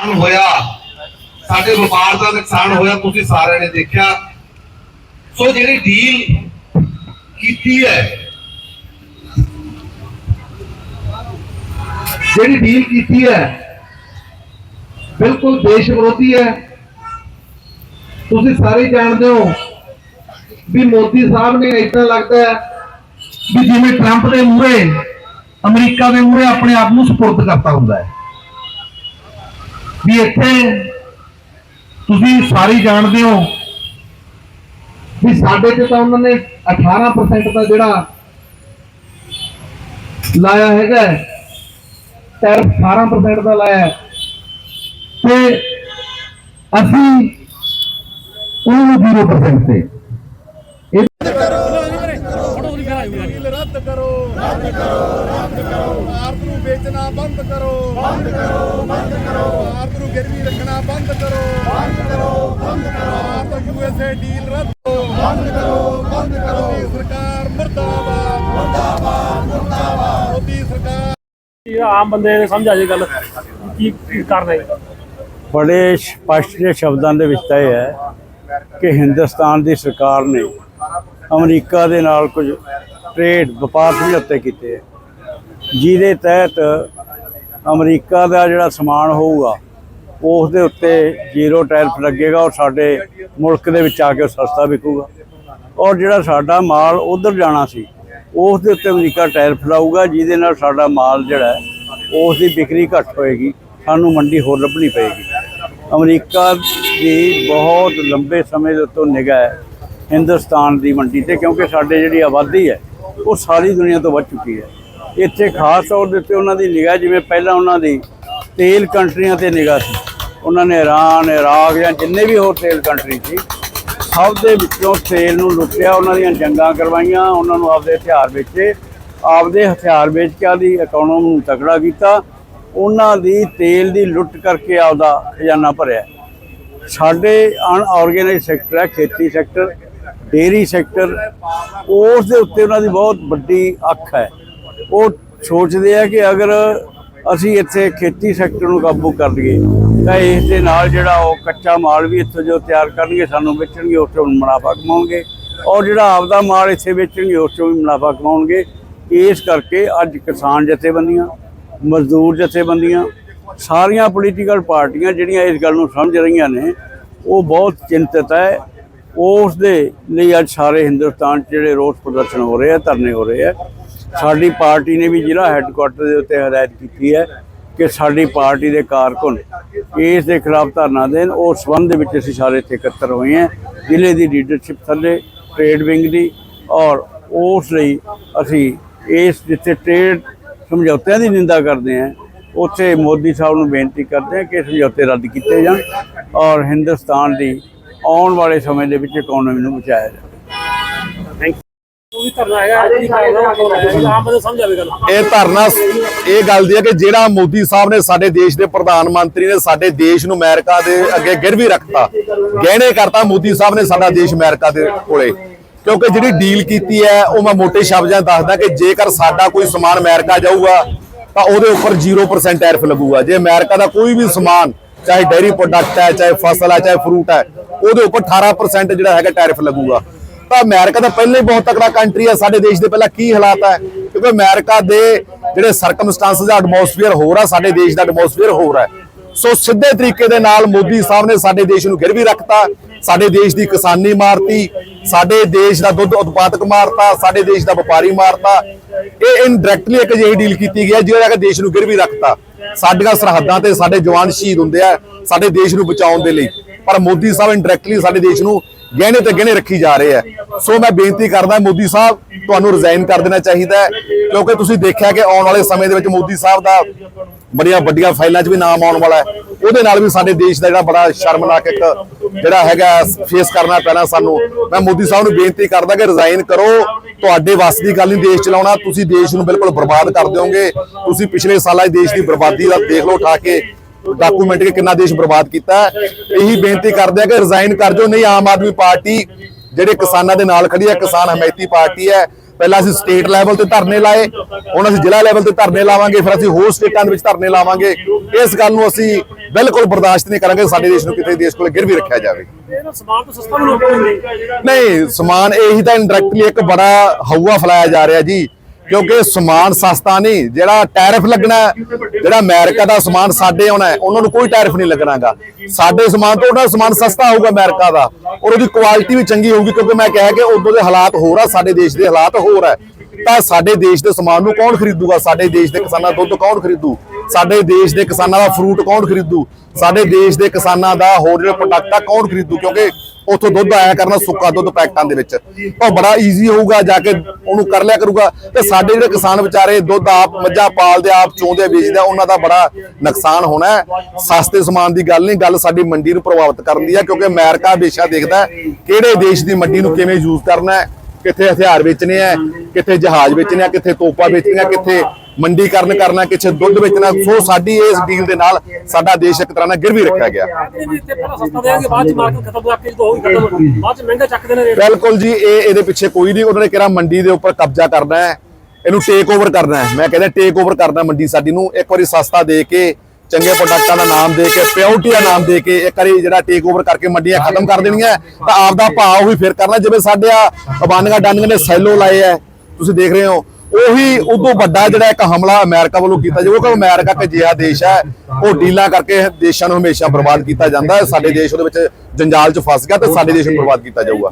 ਨੁਕਸਾਨ ਹੋਇਆ। ਸਾਡੇ ਵਪਾਰ ਦਾ ਨੁਕਸਾਨ ਹੋਇਆ, ਤੁਸੀਂ ਸਾਰਿਆਂ ਨੇ ਦੇਖਿਆ। ਸੋ ਜਿਹੜੀ ਡੀਲ ਕੀਤੀ ਹੈ, ਜਿਹੜੀ ਡੀਲ ਕੀਤੀ ਹੈ, ਬਿਲਕੁਲ ਦੇਸ਼ ਵਿਰੋਧੀ ਹੈ। ਤੁਸੀਂ ਸਾਰੇ ਜਾਣਦੇ ਹੋ ਵੀ ਮੋਦੀ ਸਾਹਿਬ ਨੇ ਇਦਾਂ ਲੱਗਦਾ ਹੈ ਵੀ ਜਿਵੇਂ ਟਰੰਪ ਦੇ ਮੂਹਰੇ, ਅਮਰੀਕਾ ਦੇ ਮੂਹਰੇ ਆਪਣੇ ਆਪ ਨੂੰ ਸਪੁਰਦ ਕਰਤਾ ਹੁੰਦਾ ਹੈ। ਵੀ ਇੱਥੇ ਤੁਸੀਂ ਸਾਰੀ ਜਾਣਦੇ ਹੋ ਵੀ ਸਾਡੇ ਤੇ ਤਾਂ ਉਹਨਾਂ ਨੇ 18% ਦਾ ਜਿਹੜਾ ਲਾਇਆ ਹੈਗਾ ਟੈਰਫ 18% ਦਾ ਲਾਇਆ ਤੇ ਅਸੀਂ ਉਹਨੂੰ 0% ਤੇ ਡੀਲ ਰੱਦ ਕਰੋ ਰੱਦ ਕਰੋ ਰੱਦ ਕਰੋ ਭਾਰਤ ਨੂੰ ਵੇਚਣਾ ਬੰਦ ਕਰੋ। ਬੰਦ ਕਰੋ ਬੰਦ ਕਰੋ। ਭਾਰਤ ਨੂੰ ਗਿਰਵੀ ਰੱਖਣਾ ਬੰਦ ਕਰੋ। ਬੰਦ ਕਰੋ ਬੰਦ ਕਰੋ। ਭਾਰਤ ਯੂਐਸਏ ਡੀਲ ਰੱਦ ਕਰੋ। ਬੰਦ ਕਰੋ ਬੰਦ ਕਰੋ। ਮੋਦੀ ਸਰਕਾਰ ਮੁਰਦਾਬਾਦ। ਮੁਰਦਾਬਾਦ ਮੁਰਦਾਬਾਦ। ਮੋਦੀ ਸਰਕਾਰ ਇਹ ਆਮ ਬੰਦੇ ਨੇ ਸਮਝ ਆ ਜੇ ਗੱਲ। ਕੀ ਕੀ ਕਰਨਾ ਹੈ? ਬੜੇ ਸਪਸ਼ਟ ਜਿਹੇ ਸ਼ਬਦਾਂ ਦੇ ਵਿੱਚ ਤਾਂ ਇਹ ਹੈ ਕਿ ਹਿੰਦੁਸਤਾਨ ਦੀ ਸਰਕਾਰ ਨੇ ਅਮਰੀਕਾ ਦੇ ਨਾਲ ਕੁਝ ਟ੍ਰੇਡ ਵਪਾਰ ਸਮਝੌਤੇ ਕੀਤੇ ਹੈ ਜਿਹਦੇ ਤਹਿਤ ਅਮਰੀਕਾ ਦਾ ਜਿਹੜਾ ਸਮਾਨ ਹੋਊਗਾ, ਉਸ ਦੇ ਉੱਤੇ ਜ਼ੀਰੋ ਟੈਰਿਫ ਲੱਗੇਗਾ ਔਰ ਸਾਡੇ ਮੁਲਕ ਦੇ ਵਿੱਚ ਆ ਕੇ ਉਹ ਸਸਤਾ ਵਿਕੂਗਾ। ਔਰ ਜਿਹੜਾ ਸਾਡਾ ਮਾਲ ਉਧਰ ਜਾਣਾ ਸੀ, ਉਸ ਦੇ ਉੱਤੇ ਅਮਰੀਕਾ ਟੈਰਿਫ ਲਾਊਗਾ, ਜਿਹਦੇ ਨਾਲ ਸਾਡਾ ਮਾਲ ਜਿਹੜਾ ਉਸ ਦੀ ਵਿਕਰੀ ਘੱਟ ਹੋਏਗੀ, ਸਾਨੂੰ ਮੰਡੀ ਹੋਰ ਲੱਭਣੀ ਪਏਗੀ। ਅਮਰੀਕਾ ਦੀ ਬਹੁਤ ਲੰਬੇ ਸਮੇਂ ਦੇ ਉੱਤੋਂ ਨਿਗਾਹ ਹੈ, ਹਿੰਦੁਸਤਾਨ ਦੀ ਮੰਡੀ ਤੇ, ਕਿਉਂਕਿ ਸਾਡੇ ਜਿਹੜੀ ਆਬਾਦੀ ਹੈ ਉਹ ਸਾਰੀ ਦੁਨੀਆ ਤੋਂ ਵੱਧ ਚੁੱਕੀ ਹੈ। ਇੱਥੇ ਖਾਸ ਤੌਰ ਦੇ ਉੱਤੇ ਉਹਨਾਂ ਦੀ ਨਿਗਾਹ ਜਿਵੇਂ ਪਹਿਲਾਂ ਉਹਨਾਂ ਦੀ ਤੇਲ ਕੰਟਰੀਆਂ ਤੇ ਨਿਗਾਹ ਸੀ। ਉਹਨਾਂ ਨੇ ਇਰਾਨ, ਇਰਾਕ ਜਾਂ ਜਿੰਨੇ ਵੀ ਹੋਰ ਤੇਲ ਕੰਟਰੀ ਸੀ, ਸਭ ਦੇ ਵਿੱਚੋਂ ਤੇਲ ਨੂੰ ਲੁੱਟਿਆ, ਉਹਨਾਂ ਦੀਆਂ ਜੰਗਾਂ ਕਰਵਾਈਆਂ, ਉਹਨਾਂ ਨੂੰ ਆਪਦੇ ਹਥਿਆਰ ਵੇਚੇ, ਆਪਦੇ ਹਥਿਆਰ ਵੇਚ ਕੇ ਆਦੀ ਇਕਨੋਮੀ ਨੂੰ ਤਕੜਾ ਕੀਤਾ। ਉਹਨਾਂ ਦੀ ਤੇਲ ਦੀ ਲੁੱਟ ਕਰਕੇ ਆਪਦਾ ਖਜ਼ਾਨਾ ਭਰਿਆ। ਸਾਡੇ ਅਨਆਰਗੇਨਾਈਜ਼ ਸੈਕਟਰ ਹੈ, ਖੇਤੀ ਸੈਕਟਰ ਡੇਰੀ ਸੈਕਟਰ, ਉਸ ਦੇ ਉੱਤੇ ਉਹਨਾਂ ਦੀ ਬਹੁਤ ਵੱਡੀ ਅੱਖ ਹੈ। ਉਹ ਸੋਚਦੇ ਆ ਕਿ ਅਗਰ ਅਸੀਂ ਇੱਥੇ ਖੇਤੀ ਸੈਕਟਰ ਨੂੰ ਕਾਬੂ ਕਰ ਲਈਏ, ਤਾਂ ਇਸ ਦੇ ਨਾਲ ਜਿਹੜਾ ਉਹ ਕੱਚਾ ਮਾਲ ਵੀ ਇੱਥੋਂ ਜੋ ਤਿਆਰ ਕਰਨਗੇ, ਸਾਨੂੰ ਵੇਚਣਗੇ, ਉਸ ਤੋਂ ਮੁਨਾਫਾ ਕਮਾਉਣਗੇ। ਔਰ ਜਿਹੜਾ ਆਪਦਾ ਮਾਲ ਇੱਥੇ ਵੇਚਣਗੇ, ਉਸ ਤੋਂ ਵੀ ਮੁਨਾਫਾ ਕਮਾਉਣਗੇ। ਇਸ ਕਰਕੇ ਅੱਜ ਕਿਸਾਨ ਜਥੇਬੰਦੀਆਂ, ਮਜ਼ਦੂਰ ਜਥੇਬੰਦੀਆਂ, ਸਾਰੀਆਂ ਪੋਲੀਟੀਕਲ ਪਾਰਟੀਆਂ ਜਿਹੜੀਆਂ ਇਸ ਗੱਲ ਨੂੰ ਸਮਝ ਰਹੀਆਂ ਨੇ, ਉਹ ਬਹੁਤ ਚਿੰਤਤ ਹੈ ਉਸ ਦੇ ਲਈ ਅੱਜ ਸਾਰੇ ਹਿੰਦੁਸਤਾਨ 'ਚ ਜਿਹੜੇ ਰੋਸ ਪ੍ਰਦਰਸ਼ਨ ਹੋ ਰਹੇ ਆ, ਧਰਨੇ ਹੋ ਰਹੇ ਆ। ਸਾਡੀ ਪਾਰਟੀ ਨੇ ਵੀ ਜ਼ਿਲ੍ਹਾ ਹੈੱਡਕੁਆਟਰ ਦੇ ਉੱਤੇ ਹਦਾਇਤ ਕੀਤੀ ਹੈ ਕਿ ਸਾਡੀ ਪਾਰਟੀ ਦੇ ਕਾਰਕੁਨ ਇਸ ਦੇ ਖਿਲਾਫ ਧਰਨਾ ਦੇਣ। ਉਸ ਸੰਬੰਧ ਦੇ ਵਿੱਚ ਅਸੀਂ ਸਾਰੇ ਇੱਥੇ ਇਕੱਤਰ ਹੋਏ ਹਾਂ। ਜ਼ਿਲ੍ਹੇ ਦੀ ਲੀਡਰਸ਼ਿਪ ਥੱਲੇ ਟ੍ਰੇਡ ਵਿੰਗ ਦੀ ਔਰ ਉਸ ਲਈ ਅਸੀਂ ਇਸ ਜਿੱਥੇ ਟ੍ਰੇਡ ਸਮਝੌਤਿਆਂ ਦੀ ਨਿੰਦਾ ਕਰਦੇ ਹਾਂ, ਉੱਥੇ ਮੋਦੀ ਸਾਹਿਬ ਨੂੰ ਬੇਨਤੀ ਕਰਦੇ ਹਾਂ ਕਿ ਸਮਝੌਤੇ ਰੱਦ ਕੀਤੇ ਜਾਣ ਔਰ ਹਿੰਦੁਸਤਾਨ ਦੀ ਆਉਣ ਵਾਲੇ ਸਮੇਂ ਦੇ ਵਿੱਚ ਇਕਨੋਮੀ ਨੂੰ ਬਚਾਇਆ ਜਾਵੇ। ਉਹ ਵੀ ਕਰਨਾ ਹੈਗਾ ਕੀ ਕਰਨਾ ਉਹ ਆਮ ਬੰਦੇ ਸਮਝ ਆਵੇ ਗੱਲ। ਇਹ ਧਰਨਾ ਇਹ ਗੱਲ ਦੀ ਹੈ ਕਿ ਜਿਹੜਾ ਮੋਦੀ ਸਾਹਿਬ ਨੇ ਸਾਡੇ ਦੇਸ਼ ਦੇ ਪ੍ਰਧਾਨ ਮੰਤਰੀ ਨੇ ਸਾਡੇ ਦੇਸ਼ ਨੂੰ ਅਮਰੀਕਾ ਦੇ ਅੱਗੇ ਗਿਰਵੀ ਰੱਖਤਾ ਗਹਿਣੇ ਕਰਤਾ ਮੋਦੀ ਸਾਹਿਬ ਨੇ ਸਾਡਾ ਦੇਸ਼ ਅਮਰੀਕਾ ਦੇ ਕੋਲੇ। ਕਿਉਂਕਿ ਜਿਹੜੀ ਡੀਲ ਕੀਤੀ ਹੈ ਉਹ ਮੈਂ ਮੋٹے ਸ਼ਬਦਾਂ 'ਚ ਦੱਸਦਾ ਕਿ ਜੇਕਰ ਸਾਡਾ ਕੋਈ ਸਮਾਨ ਅਮਰੀਕਾ ਜਾਊਗਾ ਤਾਂ ਉਹਦੇ ਉੱਪਰ 0% ਟੈਰਿਫ ਲੱਗੂਗਾ। ਜੇ ਅਮਰੀਕਾ ਦਾ ਕੋਈ ਵੀ ਸਮਾਨ ਚਾਹੇ ਡੇਅਰੀ ਪ੍ਰੋਡਕਟ ਹੈ, ਚਾਹੇ ਫਸਲ ਹੈ, ਚਾਹੇ ਫਰੂਟ ਹੈ, ਉਹਦੇ ਉੱਪਰ 18% ਜਿਹੜਾ ਹੈਗਾ ਟੈਰਿਫ ਲੱਗੂਗਾ। ਤਾਂ ਅਮਰੀਕਾ ਤਾਂ ਪਹਿਲਾਂ ਹੀ ਬਹੁਤ ਤਕੜਾ ਕੰਟਰੀ ਹੈ, ਸਾਡੇ ਦੇਸ਼ ਦੇ ਪਹਿਲਾਂ ਕੀ ਹਾਲਾਤ ਹੈ? ਕਿਉਂਕਿ ਅਮਰੀਕਾ ਦੇ ਜਿਹੜੇ ਸਰਕਮਸਟੈਂਸਸ ਦਾ ਐਟਮੋਸਫੀਅਰ ਹੋਰ ਆ, ਸਾਡੇ ਦੇਸ਼ ਦਾ ਐਟਮੋਸਫੀਅਰ ਹੋਰ ਹੈ। ਸੋ ਸਿੱਧੇ ਤਰੀਕੇ ਦੇ ਨਾਲ ਮੋਦੀ ਸਾਹਿਬ ਨੇ ਸਾਡੇ ਦੇਸ਼ ਨੂੰ ਗਿਰਵੀ ਰੱਖਤਾ, ਸਾਡੇ ਦੇਸ਼ ਦੀ ਕਿਸਾਨੀ ਮਾਰਤੀ, ਸਾਡੇ ਦੇਸ਼ ਦਾ ਦੁੱਧ ਉਤਪਾਦਕ ਮਾਰਤਾ, ਸਾਡੇ ਦੇਸ਼ ਦਾ ਵਪਾਰੀ ਮਾਰਤਾ। ਇਹ ਇਨਡਾਇਰੈਕਟਲੀ ਇੱਕ ਜਿਹੀ ਡੀਲ ਕੀਤੀ ਗਈ ਹੈ ਜਿਹੜਾ ਕਿ ਦੇਸ਼ ਨੂੰ ਗਿਰਵੀ ਰੱਖਤਾ। ਸਾਡੀਆਂ ਸਰਹੱਦਾਂ ਤੇ ਸਾਡੇ ਜਵਾਨ ਸ਼ਹੀਦ ਹੁੰਦੇ ਆ, ਸਾਡੇ ਦੇਸ਼ ਨੂੰ ਬਚਾਉਣ ਦੇ ਲਈ। ਪਰ ਮੋਦੀ ਸਾਹਿਬ ਇਨਡਾਇਰੈਕਟਲੀ ਸਾਡੇ ਦੇਸ਼ ਨੂੰ ਗਹਿਣੇ ਤੇ ਗਹਿਣੇ ਰੱਖੀ ਜਾ ਰਹੇ ਆ। ਸੋ ਮੈਂ ਬੇਨਤੀ ਕਰਦਾ, ਮੋਦੀ ਸਾਹਿਬ ਤੁਹਾਨੂੰ ਰਿਜ਼ਾਈਨ ਕਰ ਦੇਣਾ ਚਾਹੀਦਾ ਕਿਉਂਕਿ ਤੁਸੀਂ ਦੇਖਿਆ ਕਿ ਆਉਣ ਵਾਲੇ ਸਮੇਂ ਦੇ ਵਿੱਚ ਮੋਦੀ ਸਾਹਿਬ ਦਾ ਬੜੀਆਂ ਵੱਡੀਆਂ ਫਾਈਲਾਂ 'ਚ ਵੀ ਨਾਮ ਆਉਣ ਵਾਲਾ ਹੈ। ਉਹਦੇ ਨਾਲ ਵੀ ਸਾਡੇ ਦੇਸ਼ ਦਾ ਜਿਹੜਾ ਬੜਾ ਸ਼ਰਮਨਾਕ ਇੱਕ ਜਿਹੜਾ ਹੈਗਾ ਫੇਸ ਕਰਨਾ ਪੈਣਾ ਸਾਨੂੰ। ਮੈਂ ਮੋਦੀ ਸਾਹਿਬ ਨੂੰ ਬੇਨਤੀ ਕਰਦਾ ਕਿ ਰਿਜ਼ਾਈਨ ਕਰੋ। ਤੁਹਾਡੇ ਵੱਸ ਦੀ ਗੱਲ ਨਹੀਂ ਦੇਸ਼ ਚਲਾਉਣਾ, ਤੁਸੀਂ ਦੇਸ਼ ਨੂੰ ਬਿਲਕੁਲ ਬਰਬਾਦ ਕਰ ਦਿਓਗੇ। ਤੁਸੀਂ ਪਿਛਲੇ ਸਾਲਾਂ 'ਚ ਦੇਸ਼ ਦੀ ਬਰਬਾਦੀ ਦਾ ਦੇਖ ਲਓ, ਉਠਾ ਕੇ ਡਾਕੂਮੈਂਟ ਕੇ ਕਿੰਨਾ ਦੇਸ਼ ਬਰਬਾਦ ਕੀਤਾ ਇਹੀ ਬੇਨਤੀ ਕਰਦੇ ਆ ਕਿ ਰਿਜ਼ਾਈਨ ਕਰ ਦਿਓ, ਨਹੀਂ ਆਮ ਆਦਮੀ ਪਾਰਟੀ, ਜਿਹੜੇ ਕਿਸਾਨਾਂ ਦੇ ਨਾਲ ਖੜੀ ਹੈ, ਕਿਸਾਨ ਹਮਾਇਤੀ ਪਾਰਟੀ ਹੈ ਪਹਿਲਾਂ ਅਸੀਂ ਸਟੇਟ ਲੈਵਲ ਤੇ ਧਰਨੇ ਲਾਏ ਹੁਣ ਅਸੀਂ ਜ਼ਿਲ੍ਹਾ ਲੈਵਲ ਤੇ ਧਰਨੇ ਲਾਵਾਂਗੇ ਫਿਰ ਅਸੀਂ ਹੋਰ ਸਟੇਟਾਂ ਦੇ ਵਿੱਚ ਧਰਨੇ ਲਾਵਾਂਗੇ। ਇਸ ਗੱਲ ਨੂੰ ਅਸੀਂ ਬਿਲਕੁਲ ਬਰਦਾਸ਼ਤ ਨਹੀਂ ਕਰਾਂਗੇ ਸਾਡੇ ਦੇਸ਼ ਨੂੰ ਕਿਤੇ ਦੇਸ਼ ਕੋਲ ਗਿਰਵੀ ਰੱਖਿਆ ਜਾਵੇ। ਸਸਤਾ ਵੀ ਲੋਕ ਲੈਂਦੇ ਨਹੀਂ ਸਮਾਨ ਇਹੀ ਤਾਂ ਇਨਡਾਇਰੈਕਟਲੀ ਇੱਕ ਬੜਾ ਹਊਆ ਫਲਾਇਆ ਜਾ ਰਿਹਾ ਜੀ। ਕਿਉਂਕਿ ਸਮਾਨ ਸਸਤਾ ਨਹੀਂ, ਜਿਹੜਾ ਟੈਰਿਫ ਲੱਗਣਾ ਜਿਹੜਾ ਅਮਰੀਕਾ ਦਾ ਸਮਾਨ ਸਾਡੇ ਆਉਣਾ ਉਹਨਾਂ ਨੂੰ ਕੋਈ ਟੈਰਿਫ ਨਹੀਂ ਲੱਗਣਾਗਾ। ਸਾਡੇ ਸਮਾਨ ਤੋਂ ਉਹਨਾਂ ਦਾ ਸਮਾਨ ਸਸਤਾ ਹੋਊਗਾ ਅਮਰੀਕਾ ਦਾ, ਔਰ ਉਹਦੀ ਕੁਆਲਿਟੀ ਵੀ ਚੰਗੀ ਹੋਊਗੀ, ਕਿਉਂਕਿ ਮੈਂ ਕਿਹਾ ਕਿ ਉਦੋਂ ਦੇ ਹਾਲਾਤ ਹੋਰ ਆ, ਸਾਡੇ ਦੇਸ਼ ਦੇ ਹਾਲਾਤ ਹੋਰ ਹੈ ਤਾਂ ਸਾਡੇ ਦੇਸ਼ ਦੇ ਸਮਾਨ ਨੂੰ ਕੌਣ ਖਰੀਦੂਗਾ? ਸਾਡੇ ਦੇਸ਼ ਦੇ ਕਿਸਾਨਾਂ ਦਾ ਦੁੱਧ ਕੌਣ ਖਰੀਦੂ? ਸਾਡੇ ਦੇਸ਼ ਦੇ ਕਿਸਾਨਾਂ ਦਾ ਫਰੂਟ ਕੌਣ ਖਰੀਦੂ? ਸਾਡੇ ਦੇਸ਼ ਦੇ ਕਿਸਾਨਾਂ ਦਾ ਹੋਰ ਜਿਹੜੇ ਪ੍ਰੋਡਕਟ ਆ, ਕੌਣ ਖਰੀਦੂ? ਕਿਉਂਕਿ ਉੱਥੋਂ ਦੁੱਧ ਆਇਆ ਕਰਨਾ ਸੁੱਕਾ ਦੁੱਧ ਪੈਕਟਾਂ ਦੇ ਵਿੱਚ। ਉਹ ਬੜਾ ਈਜ਼ੀ ਹੋਊਗਾ, ਜਾ ਕੇ ਉਹਨੂੰ ਕਰ ਲਿਆ ਕਰੂਗਾ। ਤੇ ਸਾਡੇ ਜਿਹੜੇ ਕਿਸਾਨ ਵਿਚਾਰੇ ਦੁੱਧ ਆਪ ਮੱਝਾਂ ਪਾਲਦੇ, ਆਪ ਚੋਂਦੇ, ਵੇਚਦੇ, ਉਹਨਾਂ ਦਾ ਬੜਾ ਨੁਕਸਾਨ ਹੋਣਾ ਸਸਤੇ ਸਮਾਨ ਦੀ ਗੱਲ ਨਹੀਂ, ਗੱਲ ਸਾਡੀ ਮੰਡੀ ਨੂੰ ਪ੍ਰਭਾਵਿਤ ਕਰਨ ਦੀ ਹੈ, ਕਿਉਂਕਿ ਅਮਰੀਕਾ ਹਮੇਸ਼ਾ ਦੇਖਦਾ ਕਿਹੜੇ ਦੇਸ਼ ਦੀ ਮੰਡੀ ਨੂੰ ਕਿਵੇਂ ਯੂਜ਼ ਕਰਨਾ ਹੈ, ਕਿੱਥੇ ਹਥਿਆਰ ਵੇਚਣੇ ਆ ਕਿੱਥੇ ਜਹਾਜ਼ ਵੇਚਣੇ ਆ, ਕਿੱਥੇ ਤੋਪਾਂ ਵੇਚਣੀਆਂ ਕਿੱਥੇ ਮੰਡੀਕਰਨ ਕਰਨਾ ਕਿੱਥੇ ਦੁੱਧ ਵੇਚਣਾ, ਸੋ ਸਾਡੀ ਇਸ ਡੀਲ ਦੇ ਨਾਲ ਸਾਡਾ ਦੇਸ਼ ਇੱਕ ਤਰ੍ਹਾਂ ਨਾਲ ਗਿਰਵੀ ਰੱਖਿਆ ਗਿਆ। ਬਿਲਕੁਲ ਜੀ, ਇਹ ਇਹਦੇ ਪਿੱਛੇ ਕੋਈ ਨਹੀਂ, ਉਹਨਾਂ ਨੇ ਕਿਹਾ ਮੰਡੀ ਦੇ ਉੱਪਰ ਕਬਜ਼ਾ ਕਰਨਾ ਹੈ, ਇਹਨੂੰ ਟੇਕ ਓਵਰ ਕਰਨਾ ਹੈ। ਮੈਂ ਕਹਿੰਦਾ ਟੇਕ ਓਵਰ ਕਰਨਾ ਮੰਡੀ ਸਾਡੀ ਨੂੰ, ਇੱਕ ਵਾਰੀ ਸਸਤਾ ਦੇ ਕੇ, ਚੰਗੇ ਪ੍ਰੋਡਕਟਾਂ ਦਾ ਨਾਮ ਦੇ ਕੇ ਪਿਓਰਟੀ ਦਾ ਨਾਮ ਦੇ ਕੇ, ਇੱਕ ਵਾਰੀ ਜਿਹੜਾ ਟੇਕ ਓਵਰ ਕਰਕੇ ਮੰਡੀਆਂ ਖਤਮ ਕਰ ਦੇਣੀਆਂ, ਤਾਂ ਆਪਦਾ ਭਾਅ ਉਹੀ ਫੇਰ ਕਰਨਾ, ਜਿਵੇਂ ਸਾਡੇ ਆ ਅਬਾਨੀਆਂ ਡਾਨੀਆਂ ਨੇ ਸੈਲੋ ਲਾਏ ਆ ਤੁਸੀਂ ਦੇਖ ਰਹੇ ਹੋ ਉਹੀ ਉਦੋਂ ਵੱਡਾ ਜਿਹੜਾ ਇੱਕ ਹਮਲਾ ਅਮਰੀਕਾ ਵੱਲੋਂ ਕੀਤਾ ਜਾਊਗਾ, ਕਿਉਂਕਿ ਅਮਰੀਕਾ ਇੱਕ ਅਜਿਹਾ ਦੇਸ਼ ਹੈ। ਉਹ ਡੀਲਾਂ ਕਰਕੇ ਦੇਸ਼ਾਂ ਨੂੰ ਹਮੇਸ਼ਾ ਬਰਬਾਦ ਕੀਤਾ ਜਾਂਦਾ ਹੈ। ਸਾਡੇ ਦੇਸ਼ ਉਹਦੇ ਵਿੱਚ ਜੰਜਾਲ 'ਚ ਫਸ ਗਿਆ ਤੇ ਸਾਡੇ ਦੇਸ਼ ਨੂੰ ਬਰਬਾਦ ਕੀਤਾ ਜਾਊਗਾ।